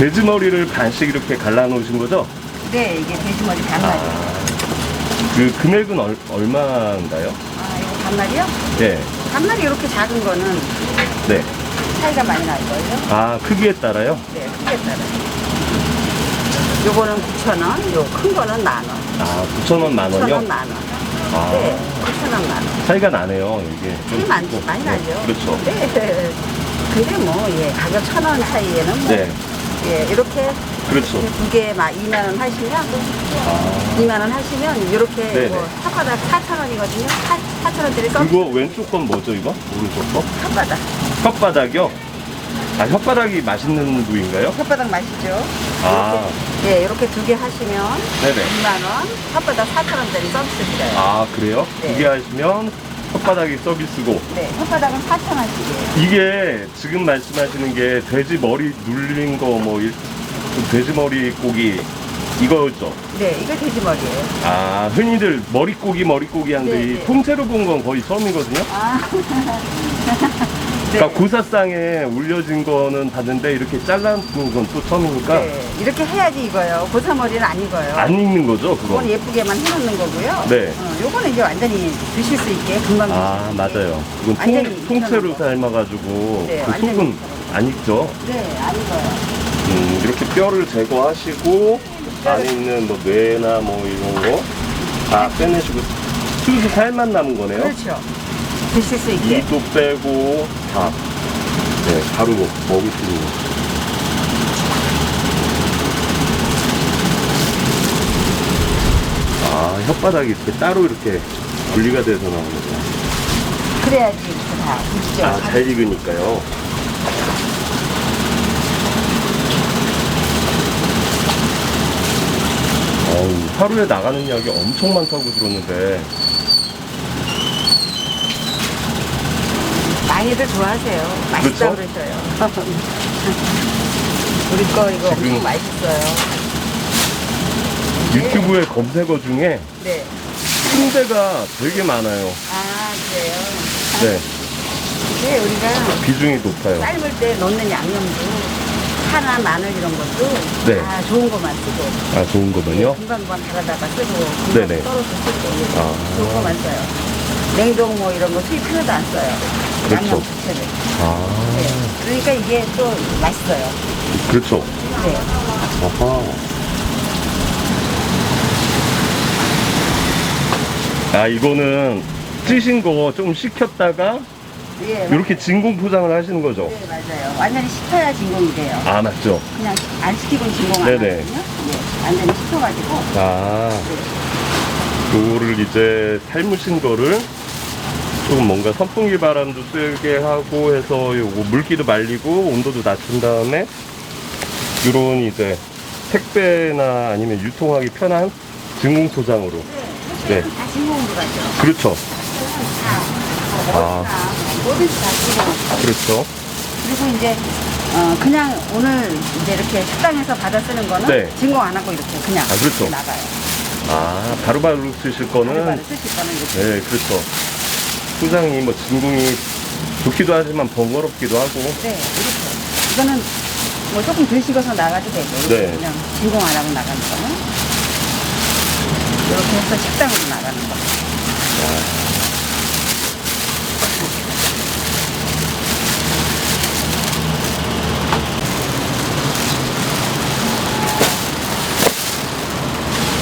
돼지 머리를 반씩 이렇게 갈라 놓으신 거죠? 네, 이게 돼지머리 반마리. 아, 아, 그 금액은 얼, 얼마인가요? 이거 반마리요? 예, 반마리 이렇게 작은 거는 네. 차이가 많이 날 거예요. 아, 크기에 따라요? 네, 크게 따라. 요거는 9,000원, 요 큰 거는 만 원. 아, 9,000원 만 9,000원 원이요? 만 원. 아, 네, 9,000원 만 원. 차이가 나네요, 이게. 차이 많지, 많이 네, 나죠. 그렇죠. 네. 근데 뭐, 예, 가격 천원 차이에는 뭐, 네, 예, 이렇게 그렇죠. 두 개막 2만 원 하시면, 아, 2만 원 하시면, 이렇게 네네. 뭐, 혓바닥 4천 원이거든요. 4천 원짜리 썸 이거 왼쪽 건 뭐죠, 이거? 오른쪽 거? 혓바닥. 혓바닥이요? 아, 혓바닥이 맛있는 부위인가요? 혓바닥 맛이죠. 아, 예, 이렇게 두 개 하시면 네네. 2만 원, 혓바닥 4천 원짜리 드려요. 아, 그래요? 네. 두 개 하시면 혓바닥이 서비스고. 네, 혓바닥은 4천 원씩이에요. 이게 지금 말씀하시는 게 돼지 머리 눌린 거 뭐, 돼지 머리 고기 이거죠? 네, 이거 돼지머리예요. 아, 흔히들 머리 고기 머리 고기 한데 네, 이 네. 통째로 본 건 거의 처음이거든요? 아. 네. 그러니까 고사상에 올려진 거는 봤는데 이렇게 잘라놓은 건 또 처음이니까 네, 이렇게 해야지 익어요. 고사머리는 안 익어요. 안 익는 거죠, 그거? 그건 예쁘게만 해놓는 거고요. 네. 어, 요거는 이제 완전히 드실 수 있게 금방 아, 드실 수 있게. 맞아요. 그건 완전히 통, 익혀놓은 통째로 거. 삶아가지고 네, 그 완전히 속은 안 익죠? 네, 안 익어요. 음, 이렇게 뼈를 제거하시고 안에 있는 뭐 뇌나 뭐 이런 거 다 빼내시고 순수 살만 남은 거네요. 그렇죠. 드실 수 있게. 이도 빼고 다 네, 바로 먹- 먹을 수 있는 거. 아 혓바닥이 이렇게 따로 이렇게 분리가 돼서 나오는 거구나. 그래야지 다 드시죠. 아, 잘 익으니까요. 어우, 하루에 나가는 약이 엄청 많다고 들었는데, 많이들 좋아하세요. 맛있다 그렇죠? 그러셔요 우리 거 이거 지금- 엄청 맛있어요. 유튜브에 검색어 중에 네. 순대가 되게 많아요. 아, 그래요? 네, 네, 우리가 비중이 높아요. 삶을 때 넣는 양념도 파나 마늘 이런 것도 네. 다 좋은 것만 쓰고 아, 좋은 거면요? 금방금방 달아다가 쓰고 금방 네네. 썰어서 쓰고 아. 좋은 것만 써요. 냉동 뭐 이런 거 수입 하나도 안 써요. 그렇죠. 양념. 아, 네. 그러니까 이게 또 맛있어요. 그렇죠. 네. 아하. 아, 이거는 찌신 거 좀 식혔다가 예, 이렇게 진공 포장을 하시는 거죠? 네, 맞아요. 완전히 식혀야 진공이 돼요. 아, 맞죠? 그냥 안 식히고는 진공 안 네네. 하거든요. 네, 완전히 식혀가지고. 아, 네. 요거를 이제 삶으신 거를 조금 뭔가 선풍기 바람도 쐬게 하고 해서 요거 물기도 말리고 온도도 낮춘 다음에 요런 이제 택배나 아니면 유통하기 편한 진공 포장으로 네, 네. 다 진공으로 가죠. 그렇죠 다. 아. 아. 뭐든지 다 진공. 그렇죠 그리고 이제 어, 그냥 오늘 이제 이렇게 식당에서 받아 쓰는 거는 네. 진공 안 하고 이렇게 그냥 아, 그렇죠. 이렇게 나가요. 아 바로바로 쓰실 거는 바로바로 쓰실 거는 이렇게. 네 그렇죠 포장이 뭐 진공이 좋기도 하지만 번거롭기도 하고 네, 이렇게. 이거는 뭐 조금 덜 식어서 나가도 되고 이렇게 네. 그냥 진공 안 하고 나가는 거는 이렇게 해서 식당으로 나가는 거.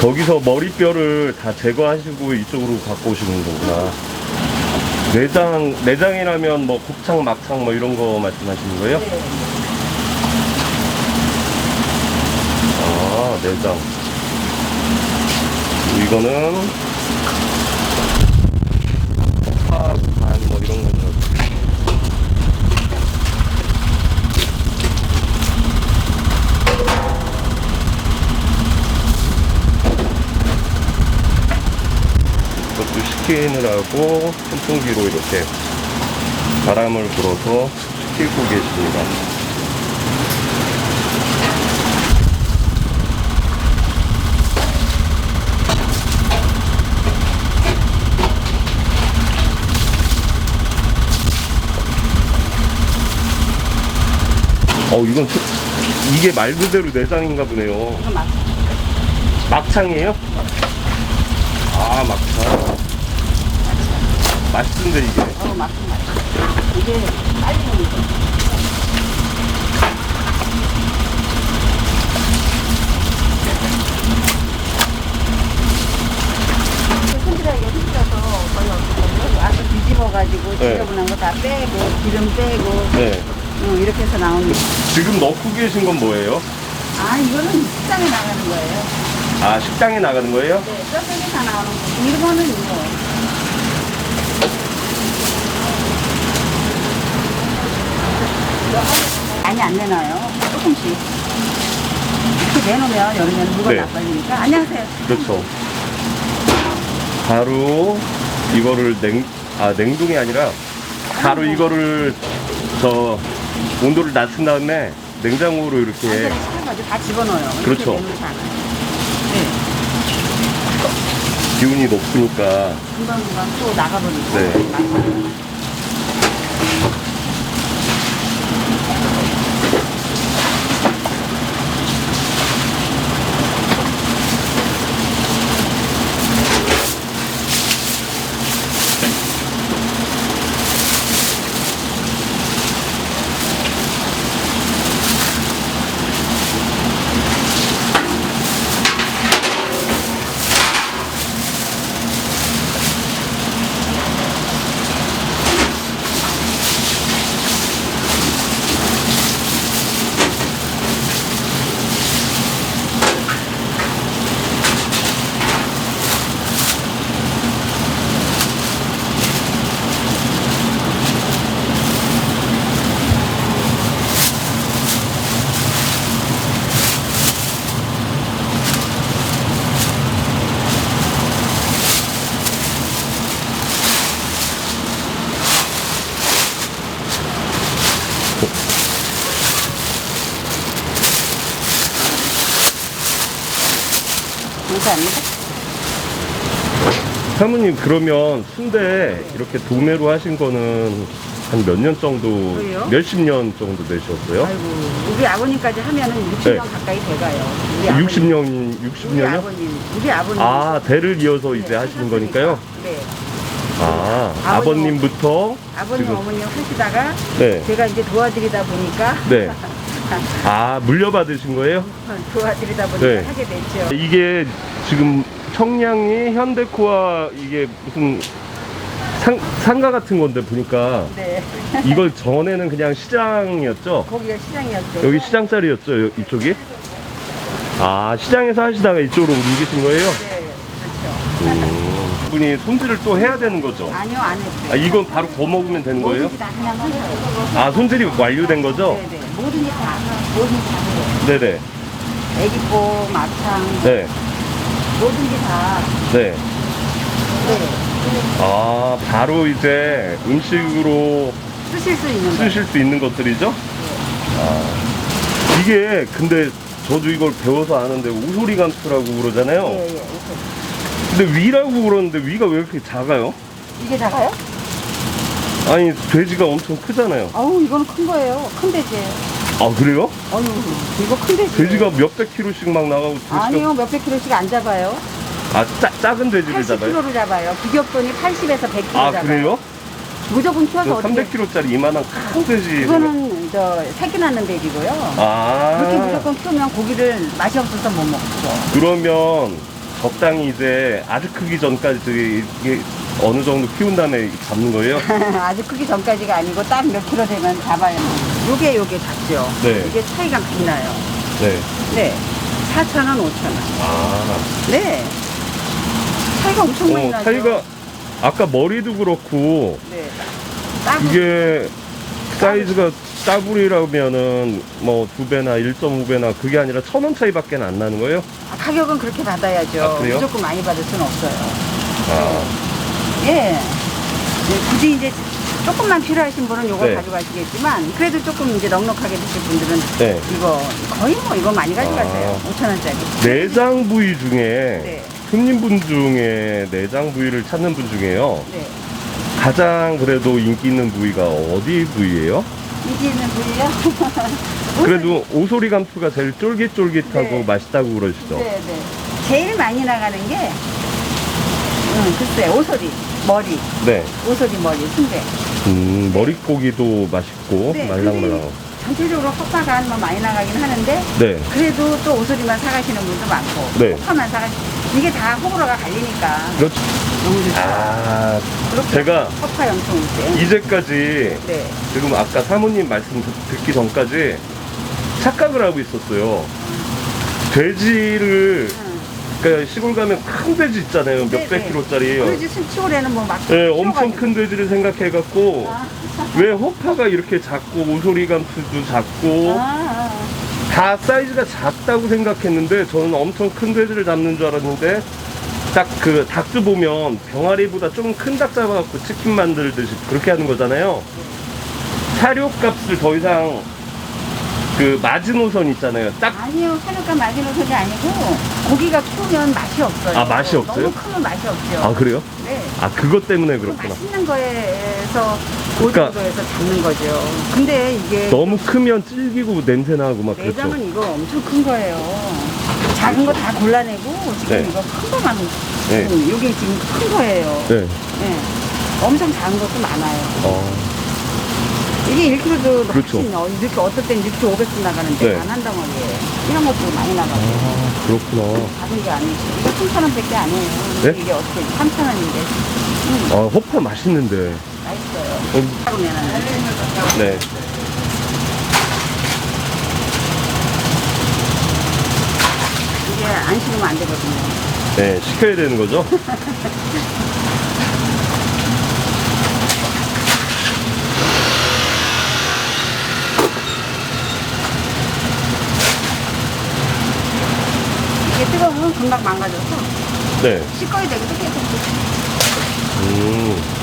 저기서 머리뼈를 다 제거하시고 이쪽으로 갖고 오시는 거구나. 내장, 내장이라면 뭐 곱창, 막창 뭐 이런 거 말씀하시는 거예요? 네. 아, 내장. 이거는 파, 반, 뭐 이런 거죠. 식히느라고 선풍기로 이렇게 바람을 불어서 식히고 계십니다. 어, 이건 소- 이게 말 그대로 내장인가 보네요. 막창이에요? 아, 막창. 맛있는데, 이게. 어, 막좀 맛있어. 이게 빨리 먹는 거. 손질하기가 힘들어서 거의 없거든요. 와서 뒤집어가지고 네. 지저분한 거 다 빼고 기름 빼고 네. 응, 이렇게 해서 나오는 거. 지금 넣고 계신 건 뭐예요? 아 이거는 식당에 나가는 거예요. 아, 식당에 나가는 거예요? 네, 뼈대기 다 나오는 거. 이거는 이거. 많이 안 내놔요. 조금씩. 이렇게 내놓으면 여름에는 물건 네. 나빠지니까. 안녕하세요. 그렇죠. 바로 이거를 냉, 아, 냉동이 아니라 바로 이거를 저 온도를 낮춘 다음에 냉장고로 이렇게 완전히 다 집어넣어요. 이렇게 그렇죠. 내놓지 않아요. 네. 기운이 높으니까 금방금방 또 나가버리고. 네. 요. 감사합니다. 사모님 그러면 순대 이렇게 도매로 하신 거는 한 몇 년 정도? 몇십 년 정도 되셨어요? 아이고, 우리 아버님까지 하면은 60년 네. 가까이 돼가요. 우리 아버님. 60년 우리 60년요? 아버님, 우리 아버님. 아 대를 이어서 이제 네, 하시는 하셨으니까. 거니까요? 네. 아 아버님, 아버님부터 아버님, 지금- 어머님 하시다가 네. 제가 이제 도와드리다 보니까 네. 아 물려받으신 거예요? 도와드리다 보니까 네. 하게 됐죠. 이게 지금 청량리 현대코아 이게 무슨 상, 상가 같은 건데 보니까 네. 이걸 전에는 그냥 시장이었죠? 거기가 시장이었죠. 여기 시장 자리였죠 여- 이쪽이? 아 시장에서 하시다가 이쪽으로 옮기신 거예요? 네, 그렇죠. 음, 분이 손질을 또 해야 되는 거죠? 아니요, 안 했어요. 아 이건 바로 구워 먹으면 되는 거예요? 뭐든지 다 그냥 하셔요. 아 손질이 완료된 거죠? 네 네. 뭐든지 다, 뭐든지 다 해요. 네네 애기꼬, 막창, 네 뭐든지 다. 네. 네. 아 바로 이제 음식으로 쓰실 수 있는 거. 쓰실 수 있는 것들이죠? 아, 이게 근데 저도 이걸 배워서 아는데 오소리 감투라고 그러잖아요. 예, 예. 이렇게. 근데 위라고 그러는데 위가 왜 이렇게 작아요? 이게 작아요? 아니 돼지가 엄청 크잖아요. 아우, 이거는 큰 거예요. 큰 돼지. 아 그래요? 어휴, 이거 큰 돼지. 돼지가 몇백 킬로씩 막 나가고 돼지가 아니요, 몇백 킬로씩 안 잡아요. 아 짜, 작은 돼지를 잡아요? 80kg를 잡아요. 비교권이 80에서 100kg 아 잡아요. 그래요? 무조건 키워서 어떻게 300kg짜리 이만한 큰 돼지. 그거는 저 새끼 낳는 돼지고요. 아 그렇게 무조건 키우면 고기를 맛이 없어서 못 먹죠. 그러면 적당히 이제 아주 크기 전까지 되게 이게 어느 정도 키운 다음에 잡는 거예요? 아주 크기 전까지가 아니고 딱 몇 킬로 되면 잡아요. 요게 요게 작죠. 네. 이게 차이가 많이 나요. 네. 네. 4,000원, 5,000원. 아. 네. 차이가 엄청 많이 어, 나죠. 차이가 아까 머리도 그렇고 네. 딱 이게 사이즈가 따구리라면은 뭐 두 배나 1.5배나 그게 아니라 천 원 차이밖에 안 나는 거예요? 아, 가격은 그렇게 받아야죠. 아, 그래요? 무조건 많이 받을 수는 없어요. 아, 예. 네, 굳이 이제 조금만 필요하신 분은 요거 네. 가져가시겠지만 그래도 조금 이제 넉넉하게 드실 분들은 네. 이거 거의 뭐 이거 많이 가져가세요. 아. 5천 원짜리. 내장 부위 중에 네. 손님분 중에 내장 부위를 찾는 분 중에요. 네. 가장 그래도 인기 있는 부위가 어디 부위예요? 이제는 물려. 그래도 오소리 감투가 제일 쫄깃쫄깃하고 네. 맛있다고 그러시죠? 네, 네. 제일 많이 나가는 게, 응, 글쎄, 오소리, 머리, 네. 오소리 머리, 순대. 음, 머릿고기도 맛있고 네, 말랑말랑. 전체적으로 호파가 뭐 많이 나가긴 하는데, 네. 그래도 또 오소리만 사가시는 분도 많고, 네. 호파만 사가 이게 다 호불호가 갈리니까. 그렇죠. 너무 좋죠. 아, 그렇게 제가 염통 때. 이제까지 네. 지금 아까 사모님 말씀 듣- 듣기 전까지 착각을 하고 있었어요. 돼지를 응. 그러니까 시골 가면 큰 돼지 있잖아요. 네, 몇백 네. 킬로짜리. 그러지 시골에는 뭐 막 네, 엄청 큰 돼지를 생각해갖고 아, 왜 호파가 이렇게 작고 오소리 감투도 작고 아, 다 사이즈가 작다고 생각했는데 저는 엄청 큰 돼지를 잡는 줄 알았는데 딱 그 닭도 보면 병아리보다 좀 큰 닭 잡아갖고 치킨 만들듯이 그렇게 하는 거잖아요. 사료 값을 더 이상 그 마지노선 있잖아요. 딱 아니요, 사료가 마지노 소리 아니고 고기가 크면 맛이 없어요. 아, 맛이 없어요? 너무 크면 맛이 없죠. 아 그래요? 네. 아 그것 때문에 그 그렇구나. 맛있는 거에서 그 그러니까- 정도에서 잡는 거죠. 근데 이게 너무 크면 질기고 냄새 나고 막 그렇죠. 내장은 이거 엄청 큰 거예요. 작은 거 다 골라내고 지금 네. 이거 큰 거만 네. 이게 지금 큰 거예요. 네. 네. 엄청 작은 것도 많아요. 어. 이게 1kg도 그렇죠. 훨씬 어, 이렇게 어떨 땐 6kg 500원 나가는데 네. 만한 덩어리에 이런 것도 많이 나가고 아 그렇구나. 작은 게 아니지. 이거 3,000원 밖에 아니에요. 네? 이게 어떻게 3,000원인데. 음, 아 호파 맛있는데. 맛있어요. 음, 그러면은 네. 이게 안 식으면 안 되거든요. 네 시켜야 되는 거죠? 이게 뜨거우면 금방 망가져서 네. 씻어야 되거든 계속. 음.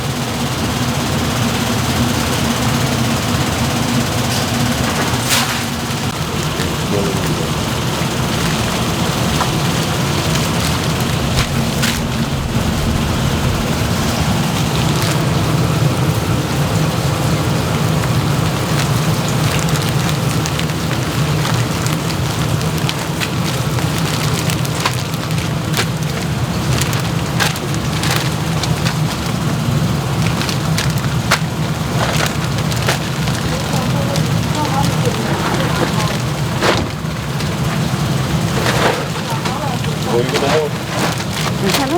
뭐 이거 너무 괜찮아.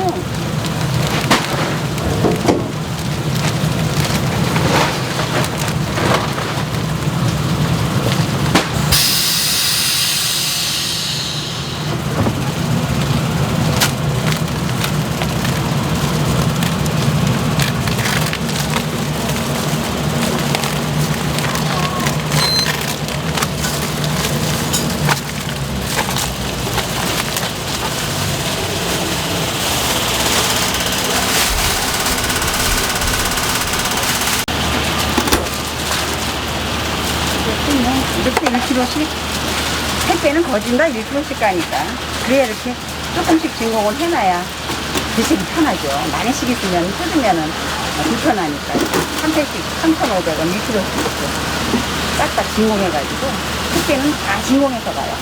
이렇게 1kg씩 거진다 1kg씩 가니까. 그래야 이렇게 조금씩 진공을 해놔야 드시기 편하죠. 많이 씩 있으면 뜯으면은 불편하니까. 한 팩씩 3,500원 1kg씩 딱딱 진공해가지고 살 빼는 다 진공해서 가요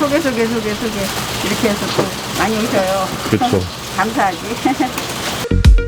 소개 소개 소개 소개 이렇게 해서 또 많이 오셔요. 그쵸. 감사하지.